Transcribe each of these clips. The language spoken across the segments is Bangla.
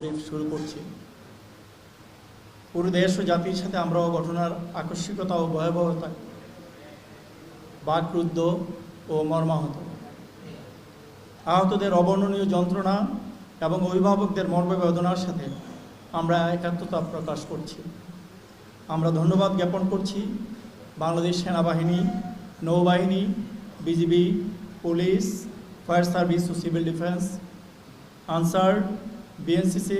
শুরু করছি। পুরো দেশ ও জাতির সাথে আমরাও ঘটনার আকস্মিকতা ও ভয়াবহতা, বাকরুদ্ধ ও মর্মাহত। আহতদের অবর্ণনীয় যন্ত্রণা এবং অভিভাবকদের মর্মবেদনার সাথে আমরা একাত্মতা প্রকাশ করছি। আমরা ধন্যবাদ জ্ঞাপন করছি বাংলাদেশ সেনাবাহিনী, নৌবাহিনী, বিজিবি, পুলিশ, ফায়ার সার্ভিস ও civil defence, Ansar BNCC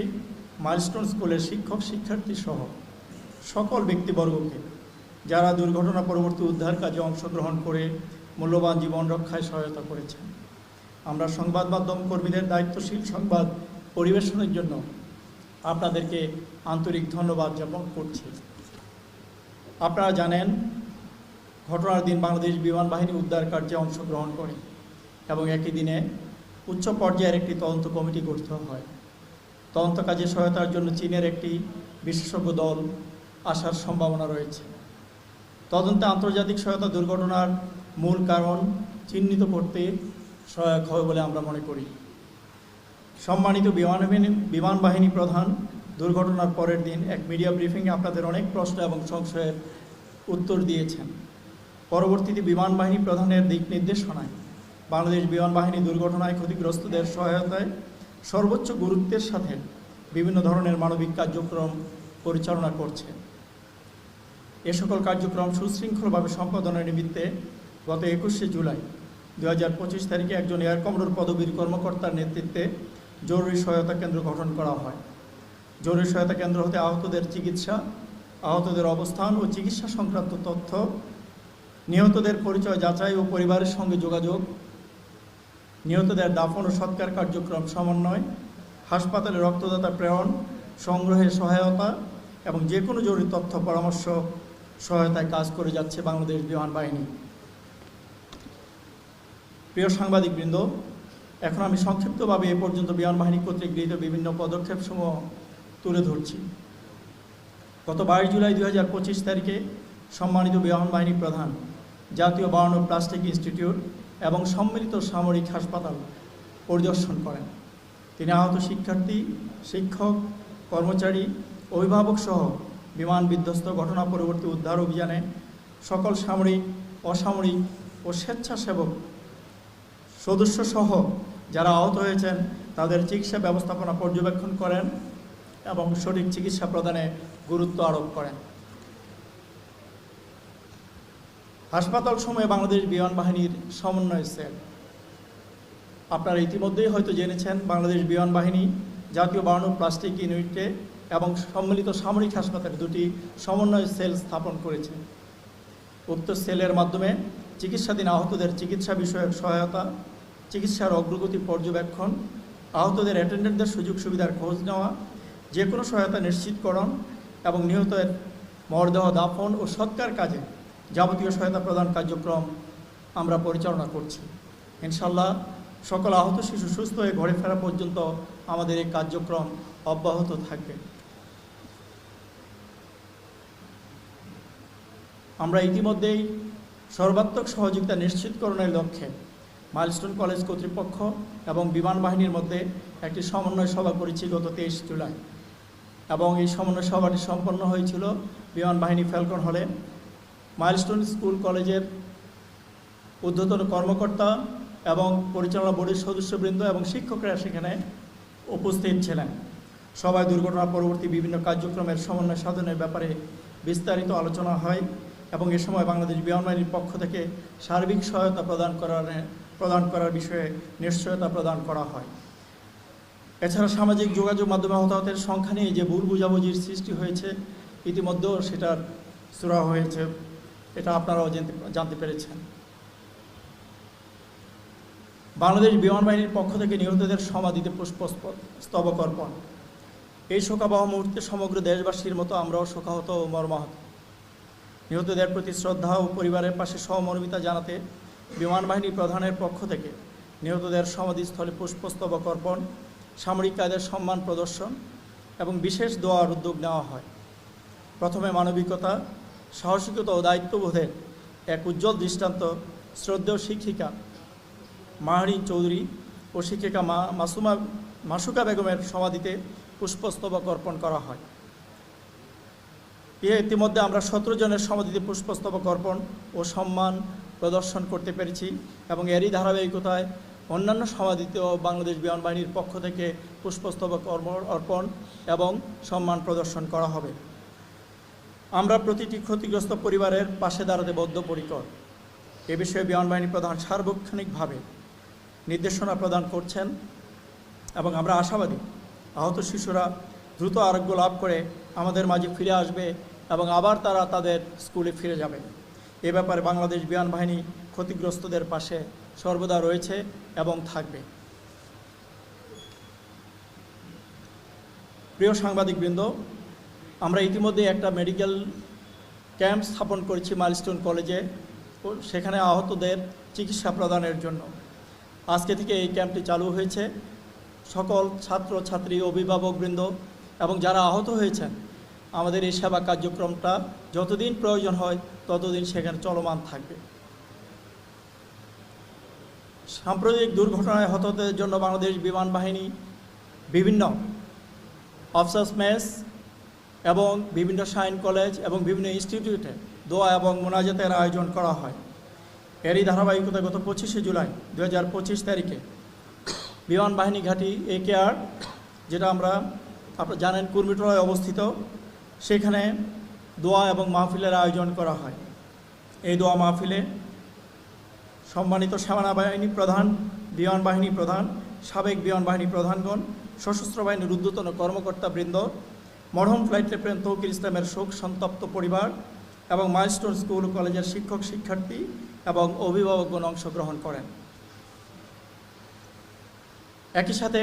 Milestone স্কুলের শিক্ষক, শিক্ষার্থী সহ সকল ব্যক্তিবর্গকে, যারা দুর্ঘটনা পরবর্তী উদ্ধার কাজে অংশগ্রহণ করে মূল্যবান জীবন রক্ষায় সহায়তা করেছেন। আমরা সংবাদ মাধ্যম কর্মীদের দায়িত্বশীল সংবাদ পরিবেশনের জন্য আপনাদেরকে আন্তরিক ধন্যবাদ জ্ঞাপন করছি। আপনারা জানেন, ঘটনার দিন বাংলাদেশ বিমান বাহিনী উদ্ধার কার্যে অংশগ্রহণ করে এবং একই দিনে উচ্চ পর্যায়ের একটি তদন্ত কমিটি গঠিত হয়। তদন্ত কাজে সহায়তার জন্য চীনের একটি বিশেষজ্ঞ দল আসার সম্ভাবনা রয়েছে। তদন্তে আন্তর্জাতিক সহায়তা দুর্ঘটনার মূল কারণ চিহ্নিত করতে সহায়ক হবে বলে আমরা মনে করি। সম্মানিত বিমান বিমান বাহিনী প্রধান, দুর্ঘটনার পরের দিন এক মিডিয়া ব্রিফিংয়ে আপনাদের অনেক প্রশ্ন এবং সংশয়ের উত্তর দিয়েছেন। পরবর্তীতে বিমান বাহিনী প্রধানের দিক নির্দেশনায় বাংলাদেশ বিমান বাহিনী দুর্ঘটনায় ক্ষতিগ্রস্তদের সহায়তায় সর্বোচ্চ গুরুত্বের সাথে বিভিন্ন ধরনের মানবিক কার্যক্রম পরিচালনা করছে। এ সকল কার্যক্রম সুশৃঙ্খলভাবে সম্পাদনের নিমিত্তে গত একুশে জুলাই দু হাজার পঁচিশ তারিখে একজন এয়ার কমডোর পদবীর কর্মকর্তার নেতৃত্বে জরুরি সহায়তা কেন্দ্র গঠন করা হয়। জরুরি সহায়তা কেন্দ্র হতে আহতদের চিকিৎসা, আহতদের অবস্থান ও চিকিৎসা সংক্রান্ত তথ্য, নিহতদের পরিচয় যাচাই ও পরিবারের সঙ্গে যোগাযোগ নিহতদের দাফন ও সৎকার কার্যক্রম সমন্বয়, হাসপাতালে রক্তদাতা প্রেরণ, সংগ্রহে সহায়তা এবং যে কোনো জরুরি তথ্য, পরামর্শ সহায়তায় কাজ করে যাচ্ছে বাংলাদেশ বিমান বাহিনী। প্রিয় সাংবাদিকবৃন্দ, এখন আমি সংক্ষিপ্তভাবে এ পর্যন্ত বিমান বাহিনী কর্তৃক গৃহীত বিভিন্ন পদক্ষেপসমূহ তুলে ধরছি। গত বাইশ জুলাই দুই হাজার পঁচিশ তারিখে সম্মানিত বিমান বাহিনী প্রধান, জাতীয় বার্ন প্লাস্টিক ইনস্টিটিউট এবং সম্মিলিত সামরিক হাসপাতাল পরিদর্শন করেন। তিনি আহত শিক্ষার্থী, শিক্ষক, কর্মচারী, অভিভাবক সহ বিমান বিধ্বস্ত ঘটনা পরবর্তী উদ্ধার অভিযানে সকল সামরিক, অসামরিক ও স্বেচ্ছাসেবক সদস্য সহ যারা আহত হয়েছেন তাদের চিকিৎসা ব্যবস্থাপনা পর্যবেক্ষণ করেন এবং সঠিক চিকিৎসা প্রদানে গুরুত্ব আরোপ করেন। হাসপাতাল সময়ে বাংলাদেশ বিমান বাহিনীর সমন্বয় সেল। আপনারা ইতিমধ্যেই হয়তো জেনেছেন, বাংলাদেশ বিমান বাহিনী জাতীয় বার্ন প্লাস্টিক ইউনিটে এবং সম্মিলিত সামরিক হাসপাতালে দুটি সমন্বয় সেল স্থাপন করেছে। উক্ত সেলের মাধ্যমে চিকিৎসাধীন আহতদের চিকিৎসা বিষয়ক সহায়তা, চিকিৎসার অগ্রগতি পর্যবেক্ষণ, আহতদের অ্যাটেন্ডেন্টদের সুযোগ সুবিধার খোঁজ নেওয়া যে কোনো সহায়তা নিশ্চিতকরণ এবং নিহতের মরদেহ দাফন ও সৎকার কাজে যাবতীয় সহায়তা প্রদান কার্যক্রম আমরা পরিচালনা করছি। ইনশাল্লাহ সকল আহত শিশু সুস্থ হয়ে ঘরে ফেরা পর্যন্ত আমাদের এই কার্যক্রম অব্যাহত থাকবে। আমরা ইতিমধ্যেই সর্বাত্মক সহযোগিতা নিশ্চিতকরণের লক্ষ্যে মাইলস্টোন কলেজ কর্তৃপক্ষ এবং বিমান বাহিনীর মধ্যে একটি সমন্বয় সভা করেছি গত তেইশ জুলাই এবং এই সমন্বয় সভাটি সম্পন্ন হয়েছিল বিমান বাহিনী ফ্যালকন হলে। মাইলস্টোন স্কুল কলেজের ঊর্ধ্বতন কর্মকর্তা এবং পরিচালনা বোর্ডের সদস্যবৃন্দ এবং শিক্ষকরা সেখানে উপস্থিত ছিলেন। সবাই দুর্ঘটনা পরবর্তী বিভিন্ন কার্যক্রমের সমন্বয় সাধনের ব্যাপারে বিস্তারিত আলোচনা হয় এবং এ সময় বাংলাদেশ বিমান বাহিনীর পক্ষ থেকে সার্বিক সহায়তা প্রদান করার প্রদান করার বিষয়ে নিশ্চয়তা প্রদান করা হয়। এছাড়া সামাজিক যোগাযোগ মাধ্যমে হতাহতের সংখ্যা নিয়ে যে ভুল বুঝাবুঝির সৃষ্টি হয়েছে, ইতিমধ্যেও সেটার সুরা হয়েছে। এটা আপনারাও জানতে পেরেছেন। বাংলাদেশ বিমান বাহিনীর পক্ষ থেকে নিহতদের সমাধিতে পুষ্পস্তবক অর্পণ এই শোকাবহ মুহূর্তে সমগ্র দেশবাসীর মতো আমরাও শোকাহত ও মর্মাহত। নিহতদের প্রতি শ্রদ্ধা ও পরিবারের পাশে সহমর্মিতা জানাতে বিমান বাহিনী প্রধানের পক্ষ থেকে নিহতদের সমাধিস্থলে পুষ্পস্তবক অর্পণ সামরিক কাজের সম্মান প্রদর্শন এবং বিশেষ দোয়ার উদ্যোগ নেওয়া হয়। প্রথমে মানবিকতা সাহসিকতা ও দায়িত্ববোধের এক উজ্জ্বল দৃষ্টান্ত শ্রদ্ধেয় শিক্ষিকা মাহারিন চৌধুরী ও শিক্ষিকা মা মাসুমা মাসুকা বেগমের সমাধিতে পুষ্পস্তবক অর্পণ করা হয়। এ ইতিমধ্যে আমরা সতেরো জনের সমাধিতে পুষ্পস্তবক অর্পণ ও সম্মান প্রদর্শন করতে পেরেছি এবং এরই ধারাবাহিকতায় অন্যান্য সমাধিতেও বাংলাদেশ বিমান বাহিনীর পক্ষ থেকে পুষ্পস্তবক অর্পণ এবং সম্মান প্রদর্শন করা হবে। আমরা প্রতিটি ক্ষতিগ্রস্ত পরিবারের পাশে দাঁড়াতে বদ্ধপরিকর। এ বিষয়ে বিমান বাহিনী প্রধান সার্বক্ষণিকভাবে নির্দেশনা প্রদান করছেন এবং আমরা আশাবাদী, আহত শিশুরা দ্রুত আরোগ্য লাভ করে আমাদের মাঝে ফিরে আসবে এবং আবার তারা তাদের স্কুলে ফিরে যাবে। এ ব্যাপারে বাংলাদেশ বিমান বাহিনী ক্ষতিগ্রস্তদের পাশে সর্বদা রয়েছে এবং থাকবে। প্রিয় সাংবাদিকবৃন্দ আমরা ইতিমধ্যে একটা মেডিকেল ক্যাম্প স্থাপন করেছি মাইলস্টোন কলেজে সেখানে আহতদের চিকিৎসা প্রদানের জন্য। আজকে থেকে এই ক্যাম্পটি চালু হয়েছে। সকল ছাত্র, ছাত্রী অভিভাবকবৃন্দ এবং যারা আহত হয়েছেন, আমাদের এই সেবা কার্যক্রমটা যতদিন প্রয়োজন হয়, ততদিন সেখানে চলমান থাকবে। সাম্প্রতিক দুর্ঘটনায় হতদের জন্য বাংলাদেশ বিমান বাহিনী বিভিন্ন অফসার্স মেস এবং বিভিন্ন সাইন কলেজ এবং বিভিন্ন ইনস্টিটিউটে দোয়া এবং মোনাজাতের আয়োজন করা হয়। এরই ধারাবাহিকতা গত পঁচিশে জুলাই দু হাজার পঁচিশ তারিখে বিমান বাহিনী ঘাঁটি এ কেয়ার যেটা আমরা আপনারা জানেন কুর্মিটোলায় অবস্থিত, সেখানে দোয়া এবং মাহফিলের আয়োজন করা হয়। এই দোয়া মাহফিলে সম্মানিত সেনা বাহিনী প্রধান, বিমান বাহিনী প্রধান, সাবেক বিমান বাহিনী প্রধানগণ, সশস্ত্র বাহিনীর ঊর্ধ্বতন কর্মকর্তাবৃন্দ মরহম ফ্লাইট লেফটেন্যান্ট তৌকির ইসলামের শোক, সন্তপ্ত পরিবার এবং মাইলস্টোন স্কুল কলেজের শিক্ষক, শিক্ষার্থী এবং অভিভাবকগণ অংশগ্রহণ করেন। একই সাথে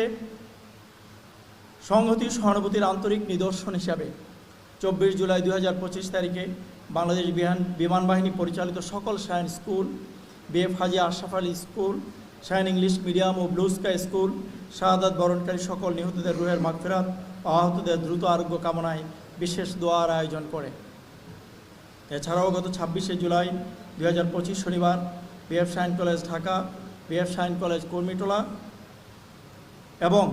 সংহতি সহানুভূতির আন্তরিক নিদর্শন হিসাবে চব্বিশ জুলাই দুই হাজার পঁচিশ তারিখে বাংলাদেশ বিমান বিমান বাহিনী পরিচালিত সকল science school, BF Haji Ashraf Ali school, Shaheen English medium ও ব্লু স্কাই স্কুল, শাহাদাত বরণকারী সকল নিহতদের রুহের মাগফিরাত আহতদের দ্রুত আরোগ্য কামনায় বিশেষ দোয়ার আয়োজন করে। এছাড়াও গত ছাব্বিশে জুলাই দুই হাজার পঁচিশ শনিবার BF Shaheen college Dhaka, BF Shaheen college Kurmitola এবং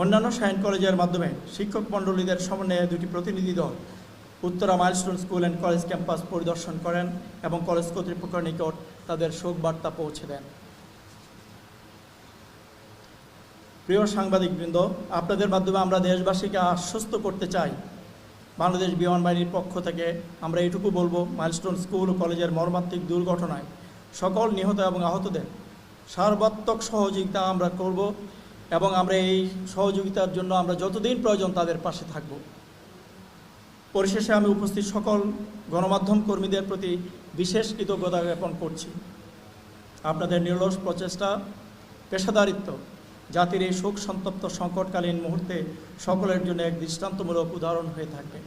অন্যান্য সাইন কলেজের মাধ্যমে শিক্ষক মণ্ডলীদের সমন্বয়ে দুটি প্রতিনিধি দল Uttara Milestone school and college campus পরিদর্শন করেন এবং কলেজ কর্তৃপক্ষের নিকট তাদের শোক বার্তা পৌঁছে দেন। প্রিয় সাংবাদিকবৃন্দ, আপনাদের মাধ্যমে আমরা দেশবাসীকে আশ্বস্ত করতে চাই। বাংলাদেশ বিমান বাহিনীর পক্ষ থেকে আমরা এটুকু বলব, মাইলস্টোন স্কুল ও কলেজের মর্মান্তিক দুর্ঘটনায় সকল নিহত এবং আহতদের সর্বাত্মক সহযোগিতা আমরা করব এবং আমরা এই সহযোগিতার জন্য আমরা যতদিন প্রয়োজন তাদের পাশে থাকব। পরিশেষে আমি উপস্থিত সকল গণমাধ্যম কর্মীদের প্রতি বিশেষ কৃতজ্ঞতা জ্ঞাপন করছি। আপনাদের নিরলস প্রচেষ্টা, পেশাদারিত্ব জাতির এই শোক সন্তপ্ত সংকটকালীন মুহূর্তে সকলের জন্য এক দৃষ্টান্তমূলক উদাহরণ হয়ে থাকবে।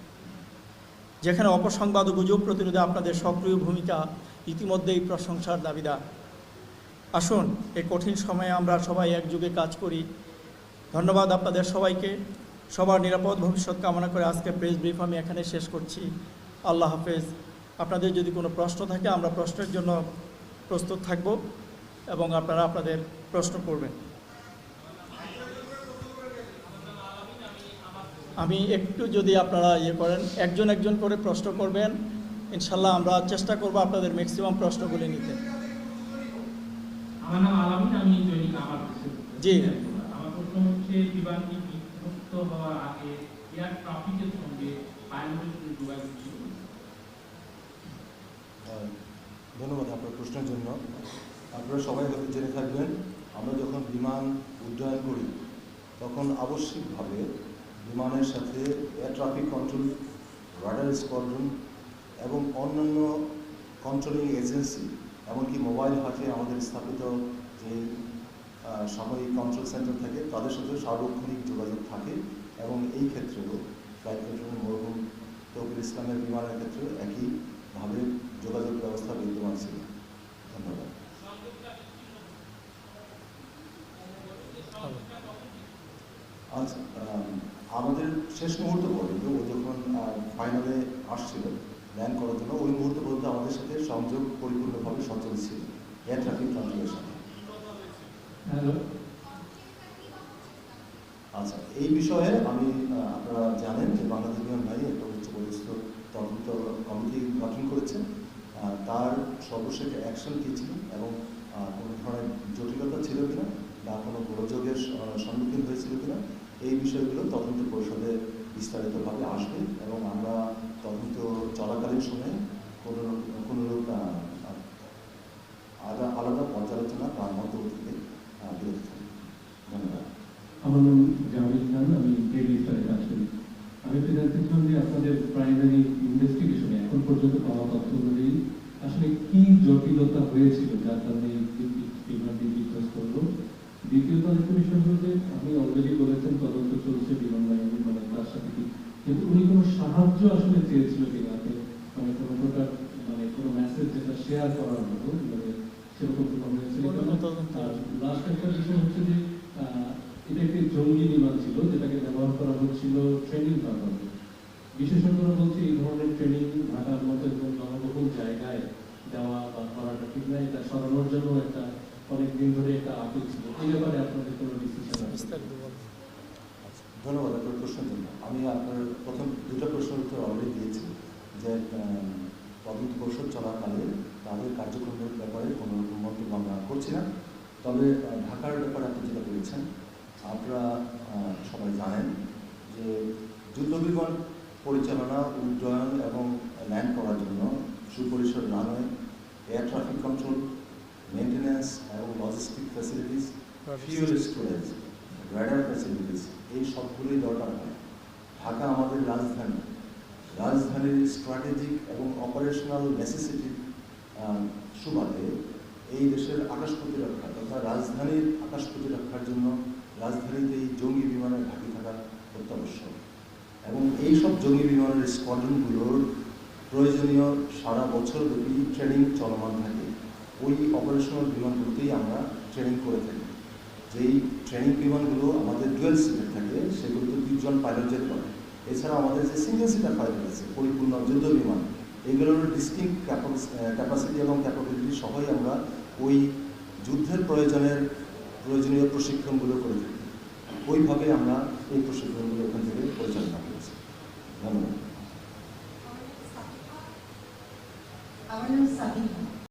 যেখানে অপসংবাদ ও গুজব প্রতিরোধে আপনাদের সক্রিয় ভূমিকা ইতিমধ্যেই প্রশংসার দাবিদার আসুন, এই কঠিন সময়ে আমরা সবাই একযোগে কাজ করি। ধন্যবাদ আপনাদের সবাইকে। সবার নিরাপদ ভবিষ্যৎ কামনা করে আজকে প্রেস ব্রিফ আমি এখানে শেষ করছি। আল্লাহ হাফেজ। আপনাদের যদি কোনো প্রশ্ন থাকে, আমরা প্রশ্নের জন্য প্রস্তুত থাকব এবং আপনারা আপনাদের প্রশ্ন করবেন। আমি একটু যদি আপনারা ইয়ে করেন একজন একজন করে প্রশ্ন করবেন ইনশাল্লাহ আমরা চেষ্টা করব আপনাদের ম্যাক্সিমাম প্রশ্নগুলি নিতে। আমার নাম আলামিন আমি দৈনিক আমার জি। আহ, ধন্যবাদ আপনার প্রশ্নের জন্য। আপনারা সবাই হয়তো জেনে থাকবেন আমরা যখন বিমান উড্ডয়ন করি তখন আবশ্যিকভাবে বিমানের সাথে air traffic control radar squadron এবং অন্যান্য কন্ট্রোলিং এজেন্সি এমনকি মোবাইল হাতে আমাদের স্থাপিত যে আহ, সাময়িক কন্ট্রোল সেন্টার থাকে তাদের সাথে সার্বক্ষণিক যোগাযোগ থাকে এবং এই ক্ষেত্রেও ফ্লাইট কন্ট্রোল মরহুম তৌকির ইসলামের বিমানের ক্ষেত্রে একইভাবে যোগাযোগ ব্যবস্থা বিদ্যমান ছিল। ধন্যবাদ। আচ্ছা। আমাদের শেষ মুহূর্ত পর্যন্ত ও যখন ফাইনালে আসছিল ল্যান্ড করার জন্য ওই মুহূর্ত পর্যন্ত আমাদের সাথে সংযোগ পরিপূর্ণভাবে সচল ছিল এয়ার ট্রাফিক কন্ট্রোলের সাথে। হ্যালো আচ্ছা এই বিষয়ে আমি আপনারা জানেন যে বাংলাদেশ বিমান বাহিনী একটা উচ্চপদস্থ তদন্ত কমিটি গঠন করেছে। আহ, তার সর্বশেষ অ্যাকশন কী ছিল এবং কোনো ধরনের জটিলতা ছিল কিনা বা কোনো গোলযোগের সম্মুখীন হয়েছিল কিনা এই বিষয়গুলো তদন্ত পরিষদে বিস্তারিতভাবে আসবে এবং আমরা তদন্ত চলাকালীন সময়ে কোনো কোনো আলাদা আলাদা পর্যালোচনা বা মন্তব্য থেকে বিরত ধন্যবাদ। আমার নাম খান, আমি ডেলি কাজ করি আমি একটু জানতে চান যে আপনাদের প্রাইমারি ইনভেস্টিগেশনে এখন পর্যন্ত পাওয়া তথ্য অনুযায়ী আসলে কি জটিলতা হয়েছিল যার কারণে এই বি- বিমানটি বিধ্বস্ত হলো দ্বিতীয়ত আরেকটা বিষয় হলো যে আপনি অলরেডি বলেছেন তদন্ত চলছে বিমান বাহিনী মানে তার সাথে কি? কিন্তু উনি কোনো সাহায্য আসলে চেয়েছিল কিনা মানে কোনো প্রকার মানে কোনো মেসেজ যেটা শেয়ার করার মতো মানে সেরকম কোনো হয়েছিল আর লাস্ট একটা বিষয় হচ্ছে যে এটা একটি জঙ্গি বিমান ছিল যেটাকে ব্যবহার করা হচ্ছিল ট্রেনিং পারপাসে বিশেষজ্ঞরা বলছে এই ধরনের ট্রেনিং ঢাকার মতো এবং জনবহুল জায়গায় দেওয়া বা করাটা ঠিক না এটা সরানোর জন্য একটা অনেক দিন ধরে এটা আপিল ছিল। এই ব্যাপারে আপনাদের কোনো ডিসিশন আচ্ছা, ধন্যবাদ আপনার প্রশ্নের জন্য। আমি আপনার প্রথম দুটো প্রশ্নের উত্তর অলরেডি দিয়েছি যে তদন্ত পরিষদ চলাকালে তাদের কার্যক্রমের ব্যাপারে কোনো রকম মন্তব্য আমরা করছি না। তবে ঢাকার ব্যাপারে আপনি যেটা বলেছেন আপনারা আহ, সবাই জানেন যে যুদ্ধবিমান পরিচালনা উড্ডয়ন এবং ল্যান্ড করার জন্য সুপরিসর runway air traffic control maintenance এবং logistic facilities fuel storage radar facilities এই সবগুলোই দরকার হয়। ঢাকা আমাদের রাজধানী। রাজধানীর স্ট্র্যাটেজিক এবং অপারেশনাল নেসেসিটির সুবাদে এই দেশের আকাশ প্রতিরক্ষা তথা রাজধানীর আকাশ প্রতিরক্ষার জন্য রাজধানীতে এই জঙ্গি বিমানের ঘাঁটি থাকা অত্যাবশ্যক। এবং এই সব জঙ্গি বিমানের স্কোয়াড্রনগুলোর প্রয়োজনীয় সারা বছর ব্যাপী ট্রেনিং চলমান থাকে। ওই অপারেশনাল বিমানগুলোতেই আমরা ট্রেনিং করে থাকি। যেই ট্রেনিং বিমানগুলো আমাদের ডুয়েল সিটের থাকে সেগুলোতে দুজন পাইলট যেতে পারে এছাড়া আমাদের যে সিঙ্গেল সিটার পাইলট আছে পরিপূর্ণ যুদ্ধ বিমান, এগুলোর ডিস্টিং ক্যাপাসিটি এবং ক্যাপাবিলিটি সহই আমরা ওই যুদ্ধের প্রয়োজনের প্রয়োজনীয় প্রশিক্ষণগুলো করে থাকি। ওইভাবে আমরা এই প্রশিক্ষণগুলো ওখান থেকে পরিচালনা করেছি। ধন্যবাদ। আমার নাম